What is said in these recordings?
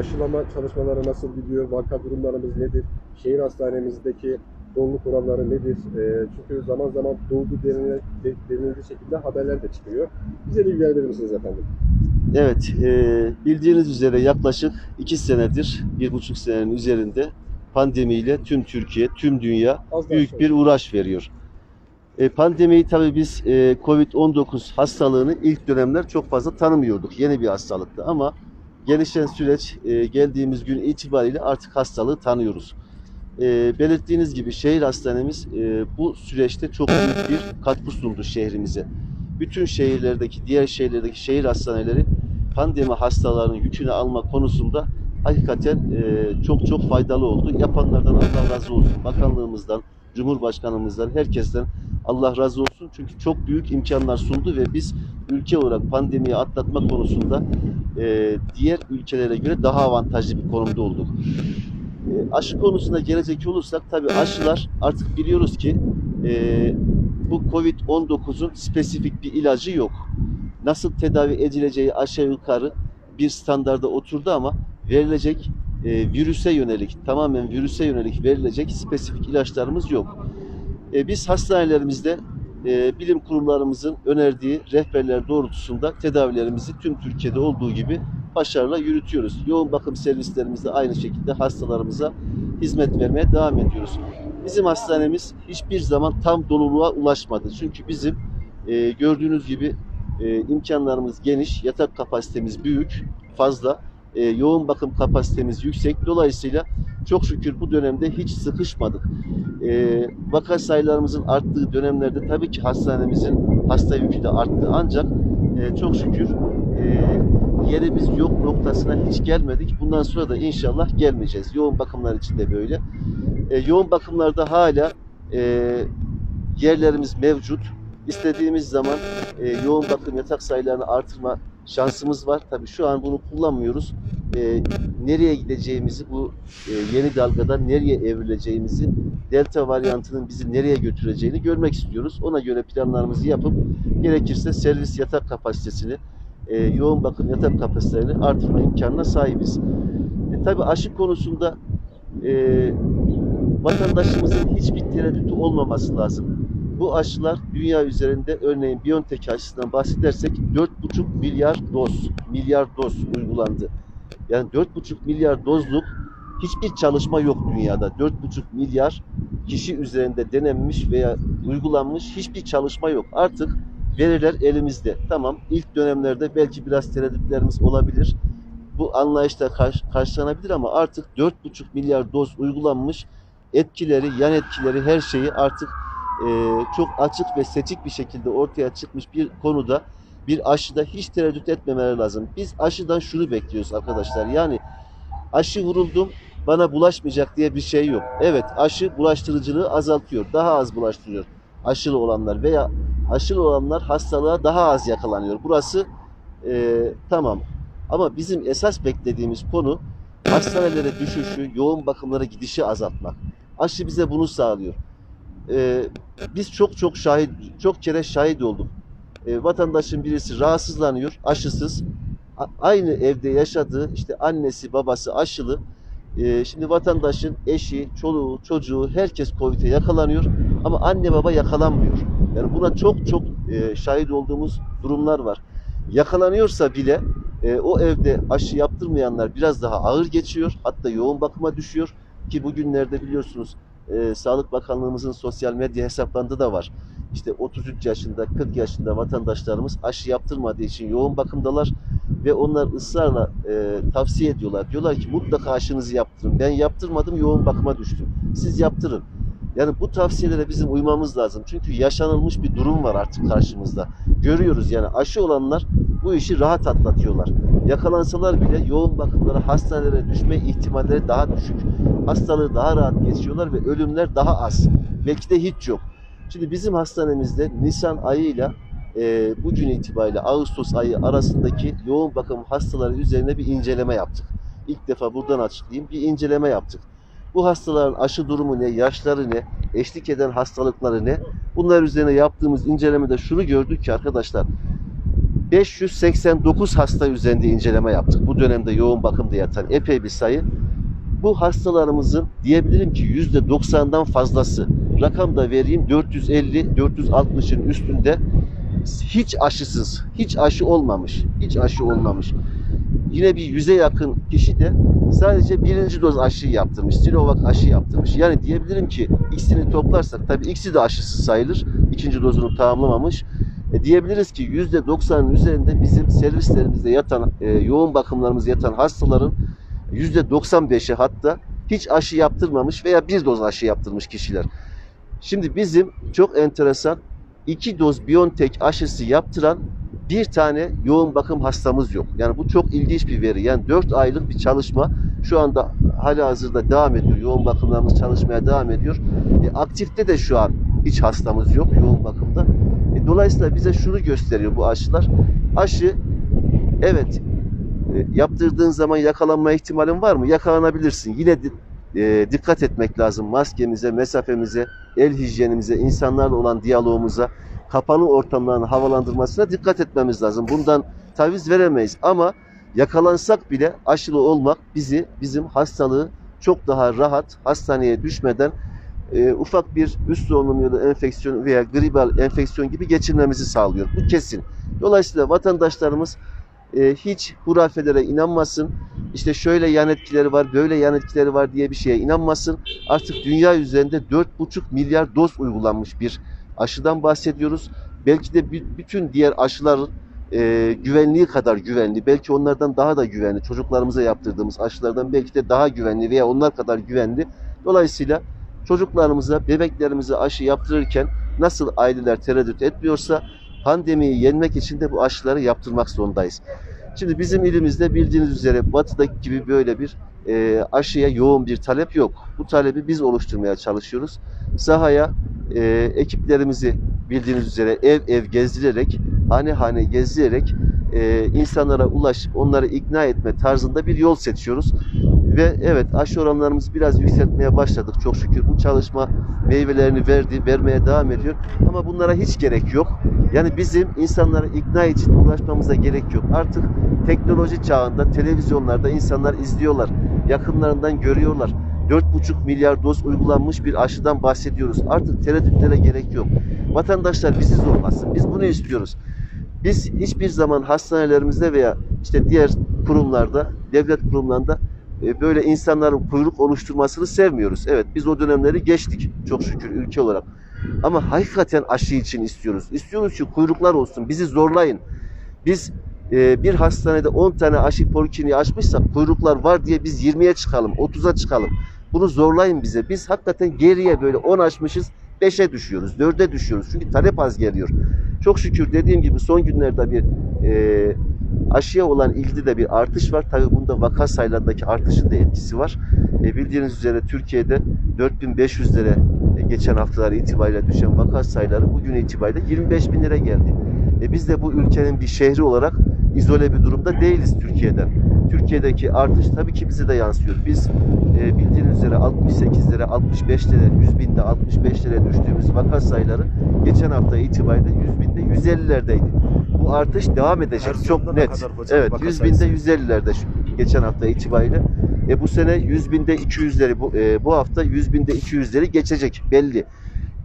aşılama çalışmaları nasıl gidiyor? Vaka durumlarımız nedir? Şehir hastanemizdeki doluluk oranları nedir? E, çünkü zaman zaman doldu denildiği şekilde haberler de çıkıyor. Bize bilgi verir misiniz efendim? Evet, e, bildiğiniz üzere yaklaşık iki senedir, bir buçuk senenin üzerinde pandemiyle tüm Türkiye, tüm dünya Az büyük sonra. bir uğraş veriyor. E, pandemiyi tabii biz e, Covid-19 hastalığını ilk dönemler çok fazla tanımıyorduk. Yeni bir hastalıktı ama gelişen süreç e, geldiğimiz gün itibariyle artık hastalığı tanıyoruz. E, belirttiğiniz gibi şehir hastanemiz e, bu süreçte çok büyük bir katkı sundu şehrimize. Bütün şehirlerdeki, diğer şehirlerdeki şehir hastaneleri pandemi hastalarının yükünü alma konusunda hakikaten e, çok çok faydalı oldu. Yapanlardan Allah razı olsun. Bakanlığımızdan, Cumhurbaşkanımızdan, herkesten Allah razı olsun. Çünkü çok büyük imkanlar sundu ve biz ülke olarak pandemiyi atlatma konusunda e, diğer ülkelere göre daha avantajlı bir konumda olduk. E, aşı konusuna gelecek olursak tabii aşılar artık biliyoruz ki e, bu Covid-19'un spesifik bir ilacı yok. Nasıl tedavi edileceği aşağı yukarı bir standarda oturdu ama verilecek e, virüse yönelik, tamamen virüse yönelik verilecek spesifik ilaçlarımız yok. E, biz hastanelerimizde e, bilim kurumlarımızın önerdiği rehberler doğrultusunda tedavilerimizi tüm Türkiye'de olduğu gibi başarıyla yürütüyoruz. Yoğun bakım servislerimizde aynı şekilde hastalarımıza hizmet vermeye devam ediyoruz. Bizim hastanemiz hiçbir zaman tam doluluğa ulaşmadı. Çünkü bizim e, gördüğünüz gibi e, imkanlarımız geniş, yatak kapasitemiz büyük, fazla, e, yoğun bakım kapasitemiz yüksek. Dolayısıyla çok şükür bu dönemde hiç sıkışmadık. E, vaka sayılarımızın arttığı dönemlerde tabii ki hastanemizin hasta yükü de arttı. Ancak e, çok şükür e, yerimiz yok noktasına hiç gelmedik. Bundan sonra da inşallah gelmeyeceğiz. Yoğun bakımlar için de böyle. E, yoğun bakımlarda hala e, yerlerimiz mevcut. İstediğimiz zaman e, yoğun bakım yatak sayılarını artırma şansımız var. Tabii şu an bunu kullanmıyoruz. E, nereye gideceğimizi bu e, yeni dalgadan nereye evrileceğimizi, delta varyantının bizi nereye götüreceğini görmek istiyoruz. Ona göre planlarımızı yapıp gerekirse servis yatak kapasitesini, e, yoğun bakım yatak kapasitelerini artırma imkanına sahibiz. E, tabii aşı konusunda e, vatandaşımızın hiçbir tereddütü olmaması lazım. Bu aşılar dünya üzerinde örneğin BioNTech aşısından bahsedersek 4,5 milyar doz, milyar doz uygulandı. Yani 4,5 milyar dozluk hiçbir çalışma yok dünyada. 4,5 milyar kişi üzerinde denenmiş veya uygulanmış hiçbir çalışma yok. Artık veriler elimizde. Tamam ilk dönemlerde belki biraz tereddütlerimiz olabilir. Bu anlayışla karş- karşılanabilir ama artık 4,5 milyar doz uygulanmış etkileri, yan etkileri her şeyi artık e, çok açık ve seçik bir şekilde ortaya çıkmış bir konuda bir aşıda hiç tereddüt etmemeleri lazım. Biz aşıdan şunu bekliyoruz arkadaşlar. Yani aşı vuruldum bana bulaşmayacak diye bir şey yok. Evet aşı bulaştırıcılığı azaltıyor. Daha az bulaştırıyor aşılı olanlar veya aşılı olanlar hastalığa daha az yakalanıyor. Burası e, tamam. Ama bizim esas beklediğimiz konu hastanelere düşüşü, yoğun bakımlara gidişi azaltmak. Aşı bize bunu sağlıyor. Ee, biz çok çok şahit, çok kere şahit olduk. Ee, vatandaşın birisi rahatsızlanıyor, aşısız. A- aynı evde yaşadığı işte annesi, babası aşılı. Ee, şimdi vatandaşın eşi, çoluğu, çocuğu herkes Covid'e yakalanıyor ama anne baba yakalanmıyor. Yani buna çok çok e, şahit olduğumuz durumlar var. Yakalanıyorsa bile e, o evde aşı yaptırmayanlar biraz daha ağır geçiyor. Hatta yoğun bakıma düşüyor ki bugünlerde biliyorsunuz e, Sağlık Bakanlığımızın sosyal medya hesaplarında da var. İşte 33 yaşında, 40 yaşında vatandaşlarımız aşı yaptırmadığı için yoğun bakımdalar ve onlar ısrarla e, tavsiye ediyorlar. Diyorlar ki mutlaka aşınızı yaptırın. Ben yaptırmadım, yoğun bakıma düştüm. Siz yaptırın. Yani bu tavsiyelere bizim uymamız lazım. Çünkü yaşanılmış bir durum var artık karşımızda. Görüyoruz yani aşı olanlar bu işi rahat atlatıyorlar. Yakalansalar bile yoğun bakımlara, hastanelere düşme ihtimalleri daha düşük. Hastalığı daha rahat geçiyorlar ve ölümler daha az. Belki de hiç yok. Şimdi bizim hastanemizde Nisan ayıyla e, bugün itibariyle Ağustos ayı arasındaki yoğun bakım hastaları üzerine bir inceleme yaptık. İlk defa buradan açıklayayım. Bir inceleme yaptık. Bu hastaların aşı durumu ne, yaşları ne, eşlik eden hastalıkları ne? Bunlar üzerine yaptığımız incelemede şunu gördük ki arkadaşlar 589 hasta üzerinde inceleme yaptık. Bu dönemde yoğun bakımda yatan epey bir sayı. Bu hastalarımızın diyebilirim ki %90'dan fazlası. Rakam da vereyim 450-460'ın üstünde hiç aşısız, hiç aşı olmamış, hiç aşı olmamış. Yine bir yüze yakın kişi de sadece birinci doz aşı yaptırmış, Sinovac aşı yaptırmış. Yani diyebilirim ki ikisini toplarsak, tabii ikisi de aşısız sayılır, ikinci dozunu tamamlamamış. E, diyebiliriz ki %90'ın üzerinde bizim servislerimizde yatan, e, yoğun bakımlarımızda yatan hastaların %95'i hatta hiç aşı yaptırmamış veya bir doz aşı yaptırmış kişiler. Şimdi bizim çok enteresan iki doz Biontech aşısı yaptıran bir tane yoğun bakım hastamız yok. Yani bu çok ilginç bir veri. Yani 4 aylık bir çalışma şu anda hala hazırda devam ediyor. Yoğun bakımlarımız çalışmaya devam ediyor. E, aktifte de şu an hiç hastamız yok yoğun bakımda. Dolayısıyla bize şunu gösteriyor bu aşılar. Aşı evet e, yaptırdığın zaman yakalanma ihtimalin var mı? Yakalanabilirsin. Yine e, dikkat etmek lazım maskemize, mesafemize, el hijyenimize, insanlarla olan diyalogumuza, kapalı ortamların havalandırmasına dikkat etmemiz lazım. Bundan taviz veremeyiz ama yakalansak bile aşılı olmak bizi bizim hastalığı çok daha rahat hastaneye düşmeden e, ufak bir üst solunum yolu enfeksiyon veya gribal enfeksiyon gibi geçirmemizi sağlıyor. Bu kesin. Dolayısıyla vatandaşlarımız e, hiç hurafelere inanmasın. İşte şöyle yan etkileri var, böyle yan etkileri var diye bir şeye inanmasın. Artık dünya üzerinde 4,5 milyar doz uygulanmış bir aşıdan bahsediyoruz. Belki de bü- bütün diğer aşıların e, güvenliği kadar güvenli, belki onlardan daha da güvenli, çocuklarımıza yaptırdığımız aşılardan belki de daha güvenli veya onlar kadar güvenli. Dolayısıyla çocuklarımıza, bebeklerimize aşı yaptırırken nasıl aileler tereddüt etmiyorsa pandemiyi yenmek için de bu aşıları yaptırmak zorundayız. Şimdi bizim ilimizde bildiğiniz üzere batıdaki gibi böyle bir e, aşıya yoğun bir talep yok. Bu talebi biz oluşturmaya çalışıyoruz. Sahaya e, ekiplerimizi bildiğiniz üzere ev ev gezdirerek, hane hane gezdirerek e, insanlara ulaşıp onları ikna etme tarzında bir yol seçiyoruz. Ve evet aşı oranlarımızı biraz yükseltmeye başladık çok şükür. Bu çalışma meyvelerini verdi, vermeye devam ediyor. Ama bunlara hiç gerek yok. Yani bizim insanları ikna için uğraşmamıza gerek yok. Artık teknoloji çağında televizyonlarda insanlar izliyorlar. Yakınlarından görüyorlar. 4,5 milyar doz uygulanmış bir aşıdan bahsediyoruz. Artık tereddütlere gerek yok. Vatandaşlar bizi zorlasın. Biz bunu istiyoruz. Biz hiçbir zaman hastanelerimizde veya işte diğer kurumlarda, devlet kurumlarında e, böyle insanların kuyruk oluşturmasını sevmiyoruz. Evet biz o dönemleri geçtik çok şükür ülke olarak. Ama hakikaten aşı için istiyoruz. İstiyoruz ki kuyruklar olsun. Bizi zorlayın. Biz e, bir hastanede 10 tane aşı polikliniği açmışsak kuyruklar var diye biz 20'ye çıkalım, 30'a çıkalım. Bunu zorlayın bize. Biz hakikaten geriye böyle 10 açmışız, 5'e düşüyoruz, 4'e düşüyoruz. Çünkü talep az geliyor. Çok şükür dediğim gibi son günlerde bir e, aşıya olan ilgide de bir artış var. Tabii bunda vaka sayılarındaki artışın da etkisi var. E, bildiğiniz üzere Türkiye'de 4500'lere e, geçen haftalar itibariyle düşen vaka sayıları bugün itibariyle 25 bin lira geldi. E, biz de bu ülkenin bir şehri olarak izole bir durumda değiliz Türkiye'den. Türkiye'deki artış tabii ki bize de yansıyor. Biz e, bildiğiniz üzere 68 lira, 65 lira, 100 binde 65 lira düştüğümüz vaka sayıları geçen hafta itibariyle 100 binde 150'lerdeydi. Bu artış devam edecek Her çok net. Evet vaka 100 binde sayısı? 150'lerde şu geçen hafta itibariyle. E bu sene 100 binde 200'leri bu, e, bu hafta 100 binde 200'leri geçecek belli.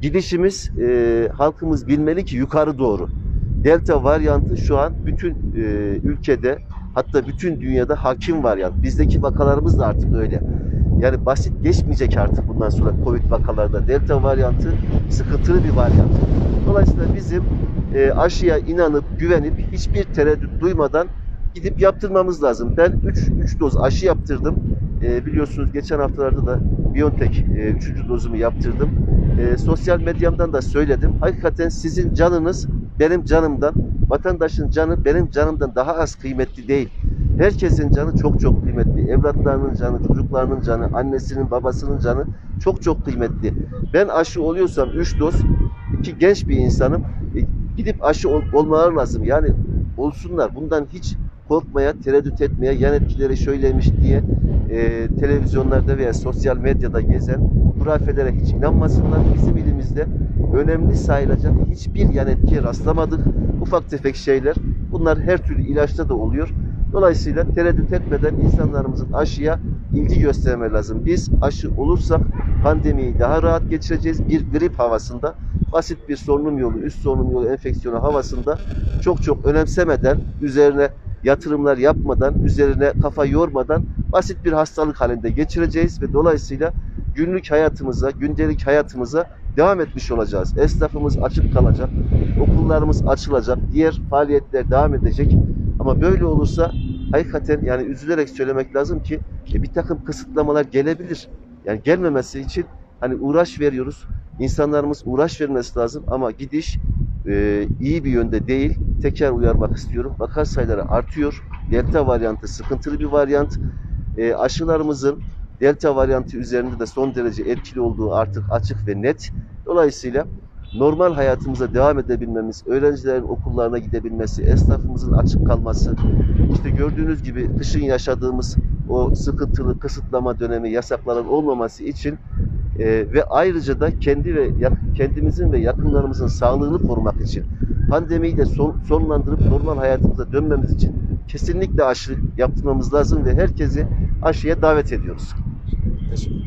Gidişimiz e, halkımız bilmeli ki yukarı doğru. Delta varyantı şu an bütün e, ülkede hatta bütün dünyada hakim varyant. Bizdeki vakalarımız da artık öyle. Yani basit geçmeyecek artık bundan sonra Covid vakalarda. Delta varyantı sıkıntılı bir varyant. Dolayısıyla bizim e, aşıya inanıp güvenip hiçbir tereddüt duymadan gidip yaptırmamız lazım. Ben 3 3 doz aşı yaptırdım. E, biliyorsunuz geçen haftalarda da BioNTech 3. dozumu yaptırdım. E, sosyal medyamdan da söyledim. Hakikaten sizin canınız benim canımdan, vatandaşın canı benim canımdan daha az kıymetli değil. Herkesin canı çok çok kıymetli. Evlatlarının canı, çocuklarının canı, annesinin, babasının canı çok çok kıymetli. Ben aşı oluyorsam 3 doz ki genç bir insanım. E, gidip aşı ol, olmaları lazım. Yani olsunlar. Bundan hiç korkmaya, tereddüt etmeye, yan etkileri şöyleymiş diye e, televizyonlarda veya sosyal medyada gezen hurafelere hiç inanmasınlar. Bizim ilimizde önemli sayılacak hiçbir yan etkiye rastlamadık. Ufak tefek şeyler Bunlar her türlü ilaçta da oluyor. Dolayısıyla tereddüt etmeden insanlarımızın aşıya ilgi göstermeleri lazım. Biz aşı olursak pandemiyi daha rahat geçireceğiz. Bir grip havasında basit bir solunum yolu, üst solunum yolu enfeksiyonu havasında çok çok önemsemeden, üzerine yatırımlar yapmadan, üzerine kafa yormadan basit bir hastalık halinde geçireceğiz ve dolayısıyla günlük hayatımıza, gündelik hayatımıza devam etmiş olacağız. Esnafımız açık kalacak, okullarımız açılacak, diğer faaliyetler devam edecek. Ama böyle olursa hakikaten yani üzülerek söylemek lazım ki e, bir takım kısıtlamalar gelebilir. Yani gelmemesi için hani uğraş veriyoruz. İnsanlarımız uğraş vermesi lazım ama gidiş e, iyi bir yönde değil. Tekrar uyarmak istiyorum. Vaka sayıları artıyor. Delta varyantı sıkıntılı bir varyant. E, aşılarımızın delta varyantı üzerinde de son derece etkili olduğu artık açık ve net. Dolayısıyla normal hayatımıza devam edebilmemiz, öğrencilerin okullarına gidebilmesi, esnafımızın açık kalması, işte gördüğünüz gibi kışın yaşadığımız o sıkıntılı kısıtlama dönemi, yasakların olmaması için e, ve ayrıca da kendi ve kendimizin ve yakınlarımızın sağlığını korumak için pandemiyi de son, sonlandırıp normal hayatımıza dönmemiz için kesinlikle aşı yaptırmamız lazım ve herkesi aşıya davet ediyoruz. Teşekkür